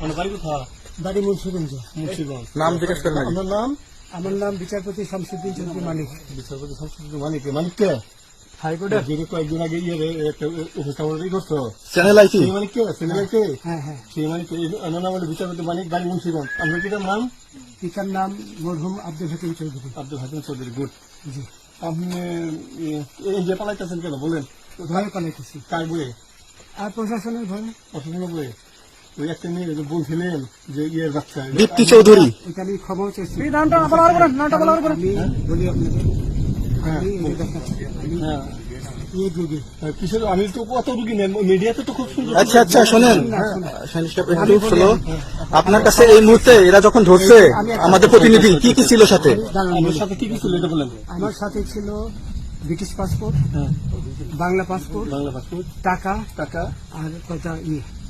আমার বাড়ি কোথায়? বাড়ি মুন্সিগঞ্জ। মুন্সিগঞ্জ। নাম জিজ্ঞেস করেন আগে। নাম আমার নাম বিচারপতি শামসুদ্দিন চৌধুরী মালিক বিচারপতি মানিক মানিক কে? হাইকোর্টের যে কয়েকদিন আগে ইয়ে রে, একটা উপস্থাপনা করছ চ্যানেল আইটি সেই মানিক কে? সিনেমাই কে হ্যাঁ হ্যাঁ। সেই মানিক আমার নাম হলো বিচারপতি মানিক বাড়ি মুন্সিগঞ্জ। আপনার কি নাম? পিতার নাম মরহুম আব্দুল হাকিম চৌধুরী। আব্দুল হাকিম চৌধুরী গুড। জি। আপনি এই যে পালাইতেছেন কেন? বলেন। ভয়ে পালাইতেছি। কার বইয়ে? আর প্রশাসনের ভয়ে। অসুবিধা বইয়ে? ওই একটা মেয়ে যে বলছিলেন যে ইয়ে যাচ্ছে দীপ্তি চৌধুরী। ক্ষমাও নামটা বলা নামটা আপনাকে হ্যাঁ। ইয়ে হ্যাঁ, আমি তো কত রুগী নেন মিডিয়াতে তো খুব সুন্দর আচ্ছা আচ্ছা শোনেন। আপনার কাছে এই মুহূর্তে এরা যখন ধরছে আমাদের প্রতিনিধি কি কি ছিল সাথে? বলি। সাথে কি কি ছিল এটা বলেন। আমার সাথে ছিল ব্রিটিশ পাসপোর্ট হ্যাঁ। বাংলা পাসপোর্ট বাংলা পাসপোর্ট টাকা টাকা। আর কটা ই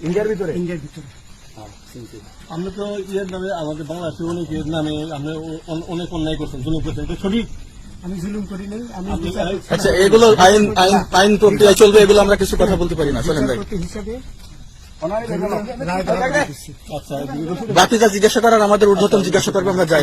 ইন্ডিয়ার ভিতরে? ইন্ডিয়ার ভিতরে। আমরা তো ইয়ের নামে আমাদের বাংলাদেশের অনেক ইয়ের নামে আমরা অনেক অন্যায় করছেন জুলুম করছেন এটা সঠিক? আমি জুলুম করি নাই আমি আচ্ছা এগুলো আইন আইন আইন প্রক্রিয়া চলবে এগুলো আমরা কিছু কথা বলতে পারি না চলেন ভাই। হিসাবে। আচ্ছা রসিদ বাকি যা জিজ্ঞাসা করার আমাদের ঊর্ধ্বতন জিজ্ঞাসা করবে আমরা যাই